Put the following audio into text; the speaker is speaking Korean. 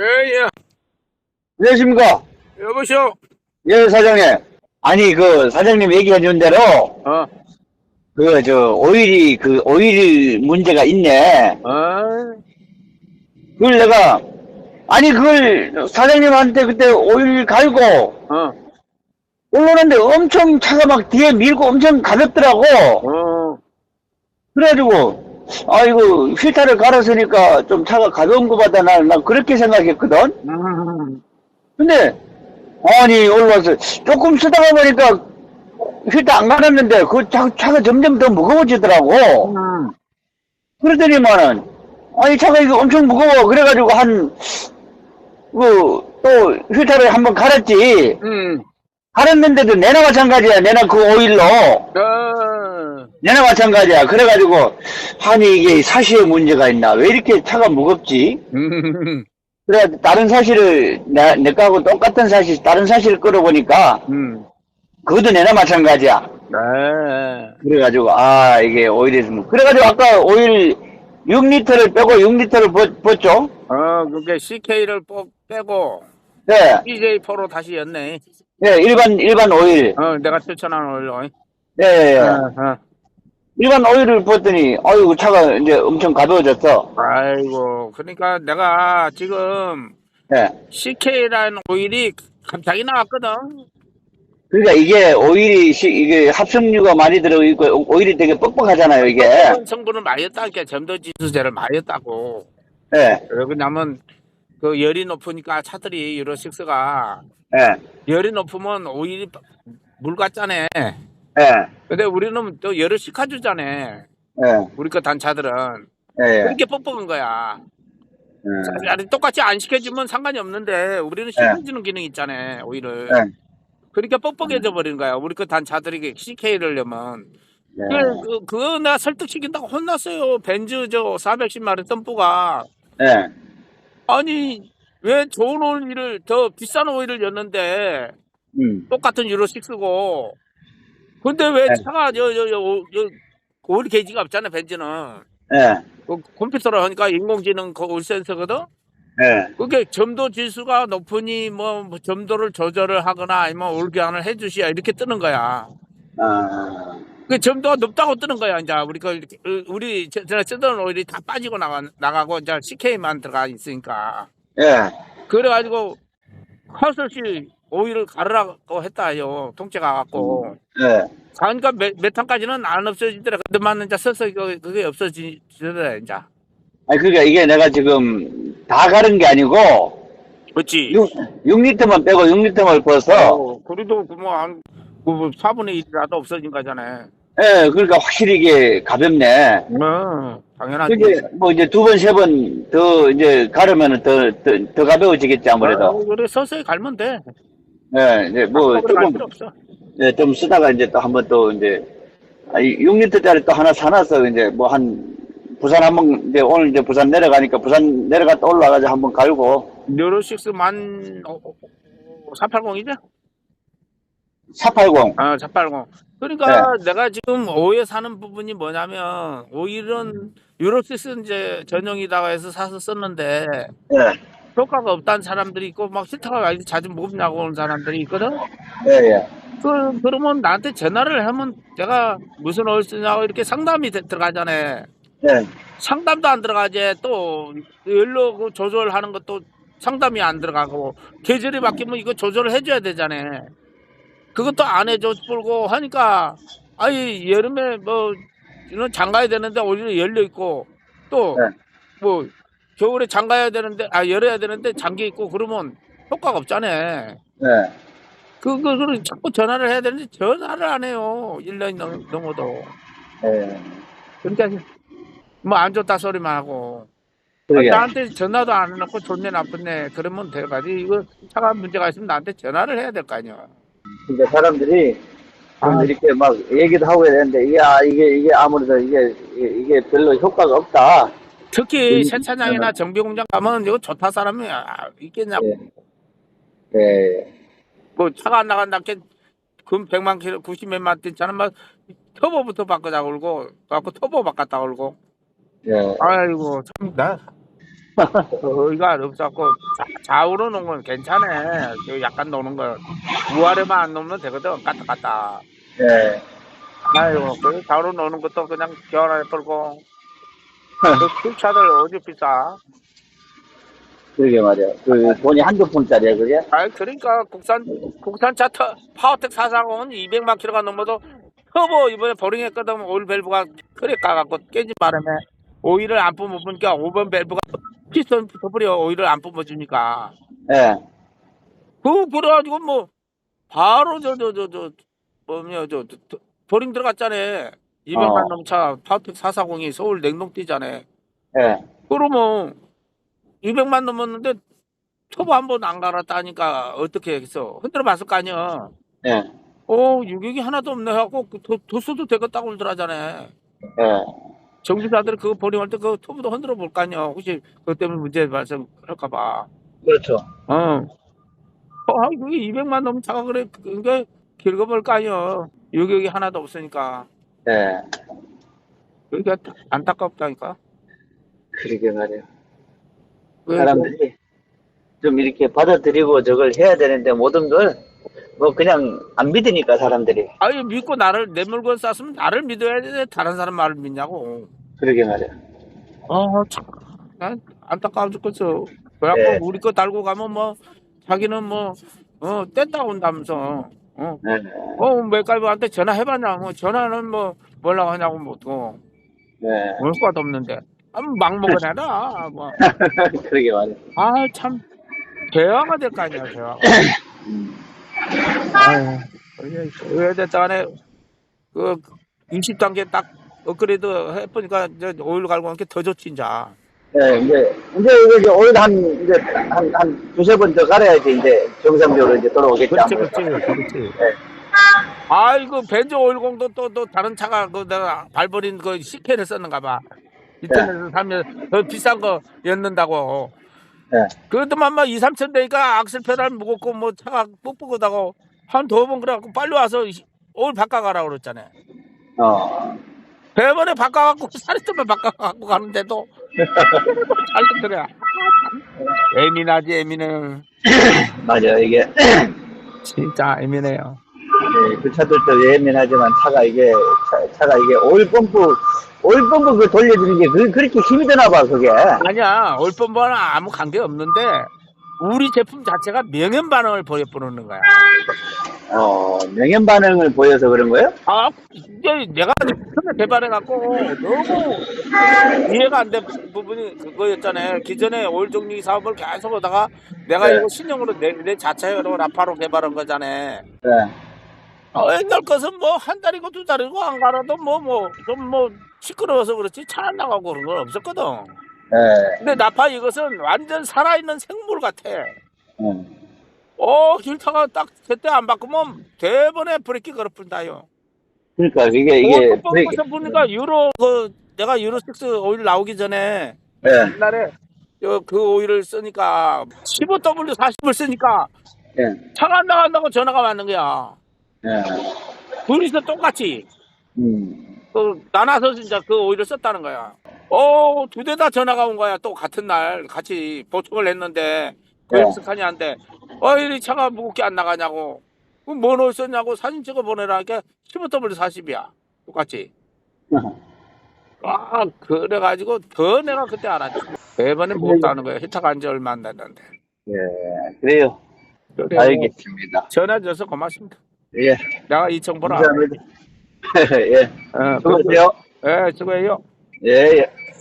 예, 예. 안녕하십니까? 여보시오. 예, 사장님. 아니, 그, 사장님 얘기해 준 대로, 어. 그, 저, 오일이, 그, 오일 문제가 있네. 어. 그걸 내가, 아니, 그걸 사장님한테 그때 오일 갈고, 어. 올라오는데 엄청 차가 막 뒤에 밀고 엄청 가볍더라고. 어. 그래가지고, 아이고, 필터를 갈았으니까 좀 차가 가벼운 거 같다. 나, 나 그렇게 생각했거든? 음. 근데, 아니, 올라와서 조금 쓰다가 보니까 필터 안 갈았는데 그 차, 차가 점점 더 무거워지더라고. 음. 그러더니만은, 아니, 차가 이거 엄청 무거워. 그래가지고 한, 그, 또 필터를 한번 갈았지. 음. 갈았는데도 내나 마찬가지야. 내나 그 오일로. 어. 내나 마찬가지야. 그래가지고, 아니, 이게 사시에 문제가 있나? 왜 이렇게 차가 무겁지? 음. 그래, 다른 사실을, 내, 내 거하고 똑같은 사실, 다른 사실을 끌어보니까, 음. 그것도 내나 마찬가지야. 네. 그래가지고, 아, 이게 오일에서, 뭐- 그래가지고 아까 오일 6리터를 빼고 6리터를 붓, 붓죠? 어, 그게 CK를 빼고 네, BJ4로 다시 였네. 네, 일반, 일반 오일. 어, 내가 추천한 걸로. 네, 네, 네. 어, 어. 일반 오일을 부었더니, 아이고, 차가 이제 엄청 가벼워졌어. 아이고, 그러니까 내가 지금 네. CK라는 오일이 갑자기 나왔거든. 그러니까 이게 오일이, 시- 이게 합성유가 많이 들어 있고, 오일이 되게 뻑뻑하잖아요, 이게. 그런 성분을 많이 했다니까 점도지수제를 많이 했다고. 네, 왜 그러냐면 그 열이 높으니까 차들이 유로 6가 네, 열이 높으면 오일이 물 같잖아. 네, 근데 우리는 또 열을 식혀주잖아. 네, 우리 거 단차들은 네, 그렇게 뻑뻑한 거야. 네. 아니, 똑같이 안 식혀주면 상관이 없는데 우리는 식혀주는 기능이 있잖아. 네. 그러니까 뻑뻑해져 버리는 거야. 우리 거 단차들이 CK를 려면. 네. 그, 그, 그거 내가 설득시킨다고 혼났어요. 벤즈 저 410마리 덤프가. 네. 아니, 왜 좋은 오일을, 더 비싼 오일을 였는데, 음, 똑같은 유로 6고, 근데 왜 네. 차가, 저, 저, 저, 오- 저, 오일 게이지가 없잖아, 벤즈는. 네, 그 컴퓨터로 하니까 인공지능 그 오일 센서거든? 네, 그게 점도 지수가 높으니, 뭐, 뭐 점도를 조절을 하거나 아니면 오일 교환을 해주시야, 이렇게 뜨는 거야. 아, 그 점도가 높다고 뜨는 거야, 이제. 우리 어, 우리, 저, 저 쓰던 오일이 다 빠지고 나가, 나가고, 이제 CK만 들어가 있으니까. 네, 그래가지고, 헛없이 오일을 가르라고 했다요. 통째가 갖고. 네. 그러니까 메, 메탄까지는 안 없어지더라. 근데만 이제 서서 그게, 그게 없어지더라, 이제. 아니, 그러니까 이게 내가 지금 다 가른 게 아니고, 그렇지. 6, 6리터만 빼고 6리터만 부어서, 어, 그래도 그 뭐, 한, 그 4분의 1이라도 없어진 거잖아요. 예, 그러니까 확실히 이게 가볍네. 어, 당연하지. 그게 뭐 이제 두 번, 세 번 더 이제 가르면은 더, 더, 더 가벼워지겠지, 아무래도. 어, 그래, 서서히 갈면 돼. 예, 이제 뭐갈 조금. 예, 좀 쓰다가 이제 또 한번 또 이제, 아, 6리터짜리 또 하나 사놨어. 이제 뭐 한, 부산 한번, 이제 오늘 이제 부산 내려가니까 부산 내려갔다 올라가서 한번 갈고, 뉴로6 만, 어, 어, 480이죠? 480. 아, 480. 그러니까 내가 지금 오해 사는 부분이 뭐냐면, 오일은 유로시스 이제 전용이다가 해서 사서 썼는데, 예, 효과가 없다는 사람들이 있고, 막 싫다가 아주 자주 무겁냐고 오는 사람들이 있거든? 예, 예. 그, 그러면 나한테 전화를 하면 내가 무슨 오일 쓰냐고 이렇게 상담이 되- 들어가잖아. 예, 상담도 안 들어가지. 또, 연료 그 조절하는 것도 상담이 안 들어가고, 계절이 바뀌면 이거 조절을 해줘야 되잖아. 그것도 안 해줘, 불고 하니까, 아니, 여름에 뭐, 이런 장가야 되는데 오히려 열려 있고, 또, 네. 뭐, 겨울에 장가야 되는데, 아, 열어야 되는데 잠겨 있고, 그러면 효과가 없잖아. 예. 그, 그, 그, 자꾸 전화를 해야 되는데 전화를 안 해요. 1년이 넘, 넘어도. 예. 그러니까, 뭐 안 좋다 소리만 하고. 그러게. 나한테 전화도 안 해놓고 좋네 나쁘네. 그러면 돼가지. 이거 차가 문제가 있으면 나한테 전화를 해야 될 거 아니야. 그러니까 사람들이 좀 아. 이렇게 막 얘기도 하고 해야 되는데 이게 아, 이게 이게 아무래도 이게 이게, 이게 별로 효과가 없다. 특히 음, 세차장이나 정비 공장 가면 이거 좋다 사람이 아, 있겠냐고. 예. 예. 뭐 차가 안 나간다 게금 100만 킬로 90 몇만 뛰잖아. 막 터보부터 바꾸자고 그러고, 갖고 터보 바꿨다 그러고. 예. 아이고, 참, 나. 거의가 없었고 자- 좌우로 놓은 건 괜찮아. 그 약간 노는 거 우아래만 안 놓으면 되거든. 까딱 까딱. 예. 아이고 그 좌우로 노는 것도 그냥 겨울에 끌고 그 술차들 어디 비싸? 그러게 말이야. 그 돈이 한두 푼짜리야, 그게? 아 그러니까 국산 국산차 터, 파워텍 440은 200만 킬로가 넘어도 터보 이번에 버링했거든 오일 밸브가 그래 까갖고 깨지 바람에 오일을 안 뿜어보니까 5번 밸브가 피스톤 붙어버려 오일을 안 뿜어주니까 예. 그 그래가지고 뭐 바로 저 저 저저 뭐냐 저, 저, 저 버링 들어갔잖아 200만 어. 넘차 파워텍 440이 서울 냉동 뛰잖아 예. 그러면 200만 넘었는데 터보 한 번 안 갈았다니까 어떻게 했어 흔들어 봤을 거 아니야 예. 어, 유격이 하나도 없네 하고 그 도, 도수도 되겠다고 그러더라잖아요. 예. 정비사들이 그거 버링할 때 그 터보도 흔들어 볼 거 아니야. 혹시 그것 때문에 문제 발생할까 봐. 그렇죠. 어. 어, 그게 200만 넘은 차가 그래. 그게 긁어볼 거 아니야. 유격이 하나도 없으니까. 예. 그게 안타깝다니까. 그러게 말이야. 왜 사람들이 좀 이렇게 받아들이고 저걸 해야 되는데 모든 걸 뭐 그냥 안 믿으니까 사람들이. 아유, 믿고 나를, 내 물건 쌌으면 나를 믿어야 돼. 다른 사람 말을 믿냐고. 그러게 말이야. 어, 참. 난 안타까워 죽겠어. 그래갖고 네. 우리 거 달고 가면 뭐, 자기는 뭐, 어, 뗐다 온다면서. 어, 예. 어, 맥가이버한테 전화해봤냐. 뭐, 전화는 뭐, 뭐라고 하냐고 뭐, 또, 예. 올 것도 없는데. 아, 막 먹어내라. 뭐. 그러게 말이야. 아, 참. 대화가 될 거 아니야, 대화가. 음. 왜 됐다 안에, 그, 20단계 딱 업그레이드 해보니까 이제 오일 갈고 하니까 더 좋지, 이제. 예, 이제, 이제 이제 오일 한, 이제 한, 한 두세 번 더 갈아야지 이제 정상적으로 이제 돌아오겠지. 그렇지. 그렇지, 그렇지. 예. 아이고 벤저 오일공도 또 또 다른 차가 그 내가 발버린 그 시캔을 썼는가 봐. 인터넷에서 사면 더 비싼 거 였는다고. 예. 그것도만 막 2, 3천 대니까 악셀 페달 무겁고 뭐 차가 뻑뻑하다고 한 두 번 그래갖고 빨리 와서 이- 오일 바꿔가라 그랬잖아요. 어. 배번에 바꿔갖고 사리트만 바꿔갖고 가는데도 잘들더라 예민하지 예민해. 맞아, 이게. 진짜 예민해요. 예, 그 차들도 예민하지만 차가 이게, 차, 차가 이게 오일 펌프, 오일 펌프 그 돌려주는 게 그, 그렇게 힘이 드나 봐, 그게. 아니야 올뻔뻔은 아무 관계 없는데 우리 제품 자체가 명현 반응을 보여보는 거야. 어, 명현 반응을 보여서 그런 거예요? 아 이제 내가 처음에 개발해갖고 너무 이해가 안 된 부분이 그거였잖아요. 기존에 오일 정리 사업을 계속 하다가 내가 네. 이거 신형으로 내, 내 자체로 라파로 개발한 거잖아요. 네. 어, 옛날 것은 뭐 한 달이고 두 달이고 안 갈아도 뭐 뭐 좀 뭐 시끄러워서 그렇지 차 안 나가고 그런 건 없었거든. 네. 근데 나파 이것은 완전 살아있는 생물 같아. 음. 어, 길타가 딱 제때 안 바꾸면 대번에 브레이크 걸어뿐다요. 그러니까 이게, 이게, 어, 뻥뻥서 보니까 유로 그 내가 유로 6 오일 나오기 전에 네. 옛날에 저그 오일을 쓰니까 15W 40을 쓰니까 네. 차가 안 나간다고 전화가 왔는 거야. 네. 둘이서 똑같이 음. 그 나눠서 진짜 그 오일을 썼다는 거야. 어, 두 대 다 전화가 온 거야. 또 같은 날 같이 보충을 했는데 그 네. 엑스카니한테 어, 이 차가 무겁게 안 나가냐고. 그럼 뭐 넣어 썼냐고 사진 찍어 보내라. 그러니까 15W 40이야. 똑같이. 아, 그래가지고 더 내가 그때 알았지. 매번에 못하는 거야. 히타가 안지 얼마 안 됐는데. 예, 그래요. 그래, 뭐 알겠습니다. 전화 줘서 고맙습니다. 예, 내가 이 정보를 감사합니다. 예. 어, 수고하세요. 예, 수고해요. 예, 예.